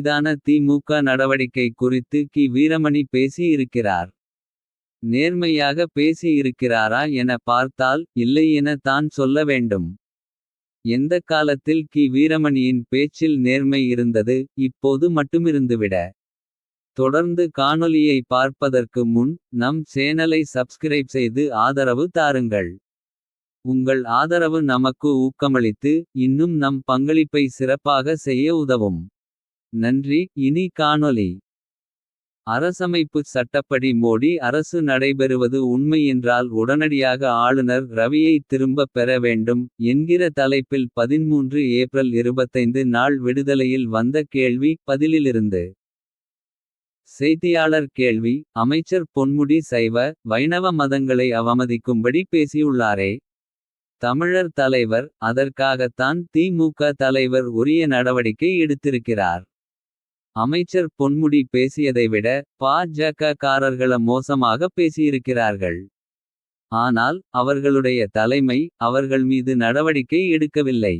மீதான திமுக நடவடிக்கை குறித்து கி வீரமணி பேசி இருக்கிறார். நேர்மையாக பேசி இருக்கிறாரா என பார்த்தால் இல்லை என தான் சொல்ல வேண்டும். எந்தக் காலத்தில் கி வீரமணியின் பேச்சில் நேர்மை இருந்தது. இப்போது மட்டுமிருந்துவிட. தொடர்ந்து காணொலியை பார்ப்பதற்கு முன் நம் சேனலை சப்ஸ்கிரைப் செய்து ஆதரவு தாருங்கள். உங்கள் ஆதரவு நமக்கு ஊக்கமளித்து இன்னும் நம் பங்களிப்பை சிறப்பாக செய்ய உதவும். நன்றி இனி காணொளி. அரசமைப்புச் சட்டப்படி மோடி அரசு நடைபெறுவது உண்மை என்றால் உடனடியாக ஆளுநர் ரவியை திரும்பப் பெற வேண்டும். என்கிற தலைப்பில் 13 ஏப்ரல் 25 நாள் விடுதலையில் வந்த கேள்வி பதிலிலிருந்து. செய்தியாளர் கேள்வி அமைச்சர் பொன்முடி சைவ. வைணவ மதங்களை அவமதிக்கும்படி பேசியுள்ளாரே. தமிழர் தலைவர் அதற்காகத்தான் திமுக தலைவர் உரிய நடவடிக்கை எடுத்திருக்கிறார். அமைச்சர் பொன்முடி பேசியதை விட பா.ஜ.க காரர்கள மோசமாக பேசியிருக்கிறார்கள். ஆனால் அவர்களுடைய தலைமை அவர்கள் மீது நடவடிக்கை எடுக்கவில்லை.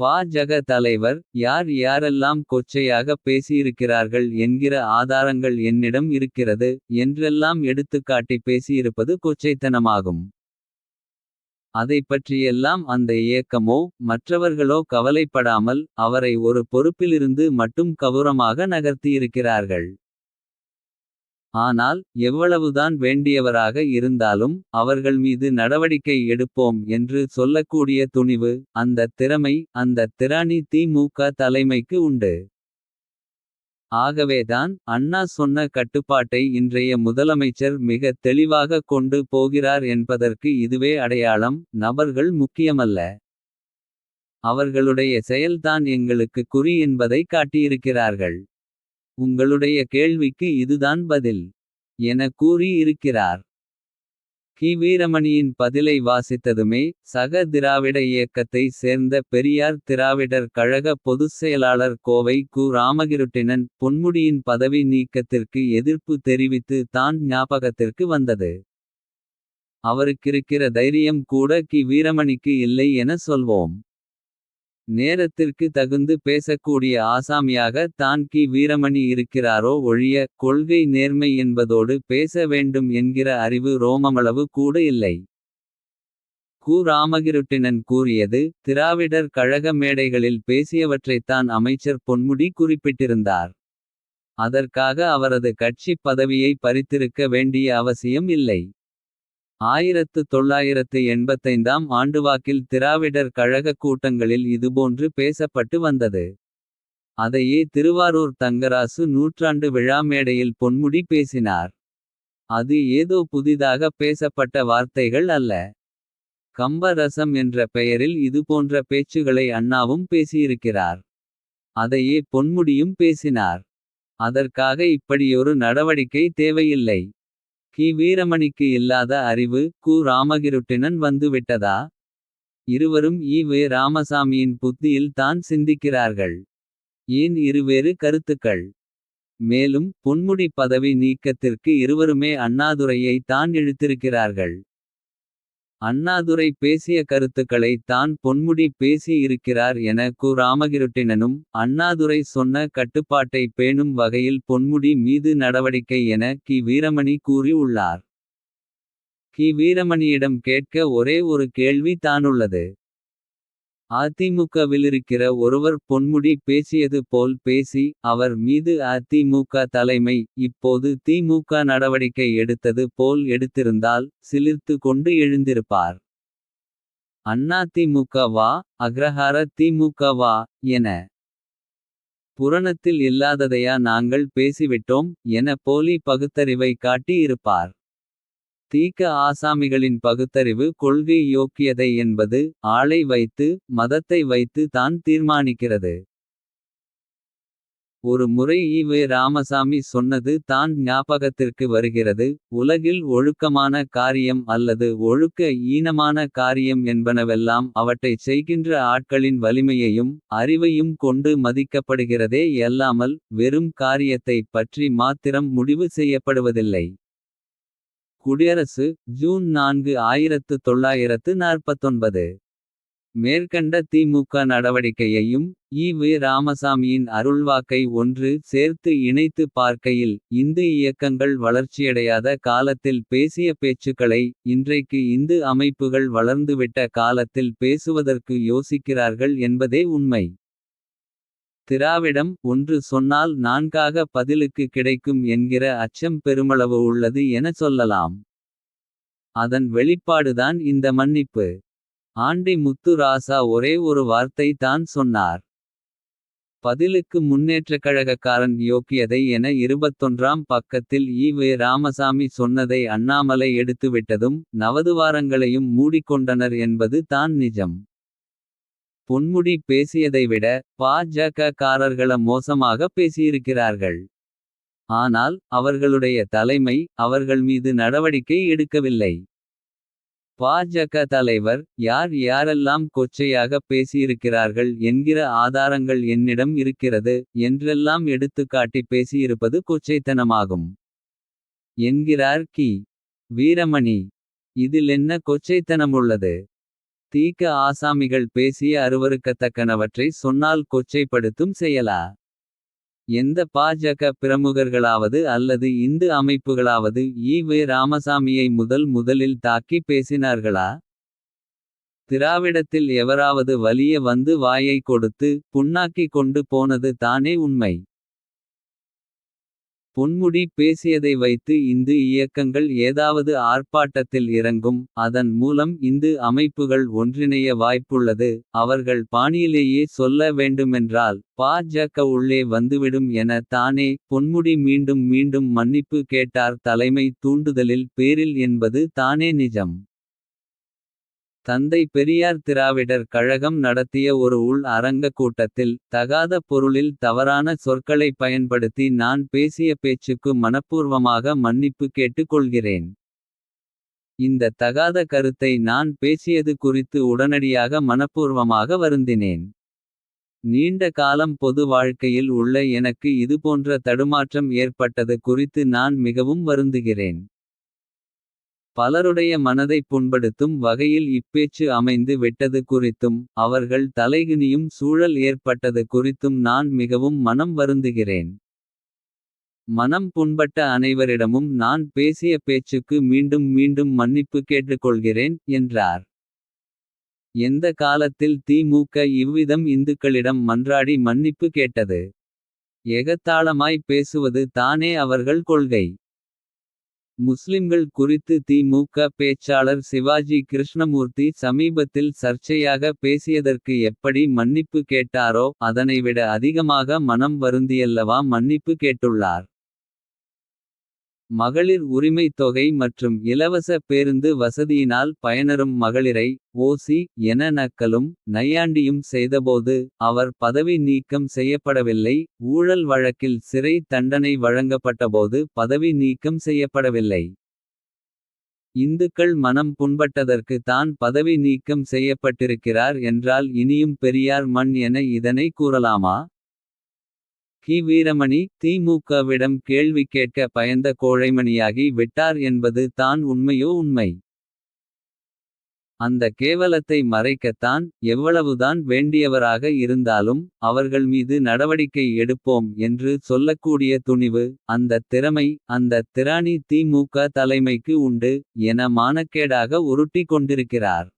பா.ஜ.க தலைவர் யார் யாரெல்லாம் கொச்சையாக பேசியிருக்கிறார்கள் என்கிற ஆதாரங்கள் என்னிடம் இருக்கிறது. என்றெல்லாம் எடுத்துக்காட்டி பேசியிருப்பது கொச்சைத்தனமாகும். அதைப்பற்றியெல்லாம் அந்த இயக்கமோ மற்றவர்களோ கவலைப்படாமல். அவரை ஒரு பொறுப்பிலிருந்து மட்டும் கவுரமாக நகர்த்தியிருக்கிறார்கள். ஆனால் எவ்வளவுதான் வேண்டியவராக இருந்தாலும். அவர்கள் மீது நடவடிக்கை எடுப்போம் என்று சொல்லக்கூடிய துணிவு. அந்தத் திறமை அந்தத் திராணி தி.மு.க தலைமைக்கு உண்டு. ஆகவேதான் அண்ணா சொன்ன கட்டுப்பாட்டை இன்றைய முதலமைச்சர் மிகத் தெளிவாக கொண்டு போகிறார் என்பதற்கு இதுவே அடையாளம். நபர்கள் முக்கியமல்ல. அவர்களுடைய செயல்தான் எங்களுக்கு குறி என்பதை காட்டியிருக்கிறார்கள். உங்களுடைய கேள்விக்கு இதுதான் பதில். என கூறி இருக்கிறார். கி வீரமணியின் பதிலை வாசித்ததுமே சக திராவிட இயக்கத்தை சேர்ந்த பெரியார் திராவிடர் கழக பொதுச் செயலாளர் கோவை கு ராமகிருட்டினன் பொன்முடியின் பதவி நீக்கத்திற்கு எதிர்ப்பு தெரிவித்து தான் ஞாபகத்திற்கு வந்தது. அவருக்கிருக்கிற தைரியம் கூட கி வீரமணிக்கு இல்லை என சொல்வோம். நேரத்திற்கு தகுந்து பேசக்கூடிய ஆசாமியாக தான் கி வீரமணி இருக்கிறாரோ ஒழிய. கொள்கை நேர்மை என்பதோடு பேச வேண்டும் என்கிற அறிவு ரோமமளவு கூட இல்லை. கு ராமகிருட்டினன் கூறியது திராவிடர் கழக மேடைகளில் பேசியவற்றைத்தான் அமைச்சர் பொன்முடி குறிப்பிட்டிருந்தார். அதற்காக அவரது கட்சிப் பதவியை பறித்திருக்க வேண்டிய அவசியம் இல்லை. ஆயிரத்து தொள்ளாயிரத்து எண்பத்தைந்தாம் ஆண்டுவாக்கில் திராவிடர் கழகக் கூட்டங்களில் இதுபோன்று பேசப்பட்டு வந்தது. அதையே திருவாரூர் தங்கராசு நூற்றாண்டு விழா மேடையில் பொன்முடி பேசினார். அது ஏதோ புதிதாக பேசப்பட்ட வார்த்தைகள் அல்ல. கம்ப ரசம் என்ற பெயரில் இதுபோன்ற பேச்சுகளை அண்ணாவும் பேசியிருக்கிறார். அதையே பொன்முடியும் பேசினார். அதற்காக இப்படியொரு நடவடிக்கை தேவையில்லை. கி வீரமணிக்கு இல்லாத அறிவு கு ராமகிருட்டிணன் வந்துவிட்டதா. இருவரும் ஈ வே ராமசாமியின் புத்தியில் தான் சிந்திக்கிறார்கள். ஏன் இருவேறு கருத்துக்கள். மேலும் பொன்முடி பதவி நீக்கத்திற்கு இருவருமே அண்ணாதுரையை தான் இழுத்திருக்கிறார்கள். அண்ணாதுரை பேசிய கருத்துக்களை தான் பொன்முடி பேசி இருக்கிறார் என கு ராமகிருட்டினனும் அண்ணாதுரை சொன்ன கட்டுப்பாட்டை பேணும் வகையில் பொன்முடி மீது நடவடிக்கை என கி வீரமணி கூறி உள்ளார். கி வீரமணியிடம் கேட்க ஒரே ஒரு கேள்வி தானுள்ளது. அதிமுகவிலிருக்கிற ஒருவர் பொன்முடி பேசியது போல் பேசி. அவர் மீது அதிமுக தலைமை இப்போது திமுக நடவடிக்கை எடுத்தது போல் எடுத்திருந்தால். சிலிர்த்து கொண்டு எழுந்திருப்பார். அண்ணாதிமுகவா அக்ரஹார திமுகவா என. புரணத்தில் இல்லாததையா நாங்கள் பேசிவிட்டோம். என போலி பகுத்தறிவை காட்டி இருப்பார். தீக்க ஆசாமிகளின் பகுத்தறிவு கொள்கை யோக்கியதை என்பது. ஆளை வைத்து மதத்தை வைத்து தான் தீர்மானிக்கிறது. ஒரு முறை ஈவே ராமசாமி சொன்னது தான் ஞாபகத்திற்கு வருகிறது. உலகில் ஒழுக்கமான காரியம் அல்லது ஒழுக்க ஈனமான காரியம் என்பனவெல்லாம். அவற்றைச் செய்கின்ற ஆட்களின் வலிமையையும். அறிவையும் கொண்டு மதிக்கப்படுகிறதே யல்லாமல். வெறும் காரியத்தைப் பற்றி மாத்திரம் முடிவு செய்யப்படுவதில்லை. குடியரசு ஜூன் நான்கு ஆயிரத்து தொள்ளாயிரத்து நாற்பத்தொன்பது. மேற்கண்ட திமுக நடவடிக்கையையும் ஈ. வி. ராமசாமியின் அருள்வாக்கை ஒன்று சேர்த்து இணைத்து பார்க்கையில். இந்து இயக்கங்கள் வளர்ச்சியடையாத காலத்தில் பேசிய பேச்சுக்களை. இன்றைக்கு இந்து அமைப்புகள் வளர்ந்துவிட்ட காலத்தில் பேசுவதற்கு யோசிக்கிறார்கள் என்பதே உண்மை. திராவிடம் ஒன்று சொன்னால் நான்காக பதிலுக்கு கிடைக்கும் என்கிற அச்சம் பெருமளவு உள்ளது என சொல்லலாம். அதன் வெளிப்பாடுதான் இந்த மன்னிப்பு. ஆண்டி முத்து ராசா ஒரே ஒரு வார்த்தை தான் சொன்னார். பதிலுக்கு முன்னேற்றக்கழகக்காரன் யோக்கியதை என இருபத்தொன்றாம் பக்கத்தில் ஈ. வே. ராமசாமி சொன்னதை அண்ணாமலை எடுத்துவிட்டதும். நவதுவாரங்களையும் மூடிக்கொண்டனர் என்பது தான் நிஜம். பொன்முடி பேசியதை விட பாஜக காரர்கள மோசமாக பேசியிருக்கிறார்கள். ஆனால் அவர்களுடைய தலைமை அவர்கள் மீது நடவடிக்கை எடுக்கவில்லை. பா. தலைவர் யார் யாரெல்லாம் கொச்சையாக பேசியிருக்கிறார்கள் என்கிற ஆதாரங்கள் என்னிடம் இருக்கிறது. என்றெல்லாம் எடுத்துக்காட்டி பேசியிருப்பது கொச்சைத்தனமாகும். என்கிறார் கி. வீரமணி. இதில் என்ன கொச்சைத்தனமுள்ளது. தீக்க ஆசாமிகள் பேசிய அருவருக்கத்தக்கனவற்றை சொன்னால் கொச்சைப்படுத்தும் செயலா. எந்த பாஜக பிரமுகர்களாவது அல்லது இந்து அமைப்புகளாவது ஈ. வே. ராமசாமியை முதல் முதலில் தாக்கி பேசினார்களா. திராவிடத்தில் எவராவது வலிய வந்து வாயை கொடுத்து. புண்ணாக்கிக் கொண்டு போனது தானே உண்மை. பொன்முடி பேசியதை வைத்து இந்து இயக்கங்கள் ஏதாவது ஆர்ப்பாட்டத்தில் இறங்கும். அதன் மூலம் இந்து அமைப்புகள் ஒன்றிணைய வாய்ப்புள்ளது. அவர்கள் பாணியிலேயே சொல்ல வேண்டுமென்றால். பா. உள்ளே வந்துவிடும் என தானே. பொன்முடி மீண்டும் மீண்டும் மன்னிப்பு கேட்டார் தலைமை தூண்டுதலில் பேரில் என்பது தானே நிஜம். தந்தை பெரியார் திராவிடர் கழகம் நடத்திய ஒரு உள் அரங்க கூட்டத்தில். தகாத பொருளில் தவறான சொற்களை பயன்படுத்தி நான் பேசிய பேச்சுக்கு மனப்பூர்வமாக மன்னிப்பு கேட்டுக்கொள்கிறேன். இந்த தகாத கருத்தை நான் பேசியது குறித்து உடனடியாக மனப்பூர்வமாக வருந்தினேன். நீண்ட காலம் பொது வாழ்க்கையில் உள்ள எனக்கு இதுபோன்ற தடுமாற்றம் ஏற்பட்டது குறித்து நான் மிகவும் வருந்துகிறேன். பலருடைய மனதை புண்படுத்தும் வகையில் இப்பேச்சு அமைந்து விட்டது குறித்தும். அவர்கள் தலைகுனியும் சூழல் ஏற்பட்டது குறித்தும் நான் மிகவும் மனம் வருந்துகிறேன். மனம் புண்பட்ட அனைவரிடமும் நான் பேசிய பேச்சுக்கு மீண்டும் மீண்டும் மன்னிப்பு கேட்டுக்கொள்கிறேன் என்றார். எந்த காலத்தில் திமுக இவ்விதம் இந்துக்களிடம் மன்றாடி மன்னிப்பு கேட்டது. எகத்தாளமாய் பேசுவது தானே அவர்கள் கொள்கை. முஸ்லிம்கள் குறித்து திமுக பேச்சாளர் சிவாஜி கிருஷ்ணமூர்த்தி சமீபத்தில் சர்ச்சையாக பேசியதற்கு எப்படி மன்னிப்பு கேட்டாரோ. அதனைவிட அதிகமாக மனம் வருந்தியல்லவா மன்னிப்பு கேட்டுள்ளார். மகளிர் உரிமைத் தொகை மற்றும் இலவச பேருந்து வசதியினால் பயனரும் மகளிரை. ஓ.சி. என நக்கலும் நையாண்டியும் செய்தபோது. அவர் பதவி நீக்கம் செய்யப்படவில்லை. ஊழல் வழக்கில் சிறை தண்டனை வழங்கப்பட்டபோது. பதவி நீக்கம் செய்யப்படவில்லை. இந்துக்கள் மனம் புண்பட்டதற்கு தான் பதவி நீக்கம் செய்யப்பட்டிருக்கிறார் என்றால். இனியும் பெரியார் மண் என இதனை கூறலாமா. கி. வீரமணி திமுகவிடம் கேள்வி கேட்க பயந்த கோழைமணியாகி விட்டார் என்பது தான் உண்மையோ உண்மை. அந்த கேவலத்தை மறைக்கத்தான் எவ்வளவுதான் வேண்டியவராக இருந்தாலும். அவர்கள் மீது நடவடிக்கை எடுப்போம் என்று சொல்லக்கூடிய துணிவு. அந்தத் திறமை அந்தத் திராணி திமுக தலைமைக்கு உண்டு. என மானக்கேடாக உருட்டிக் கொண்டிருக்கிறார்.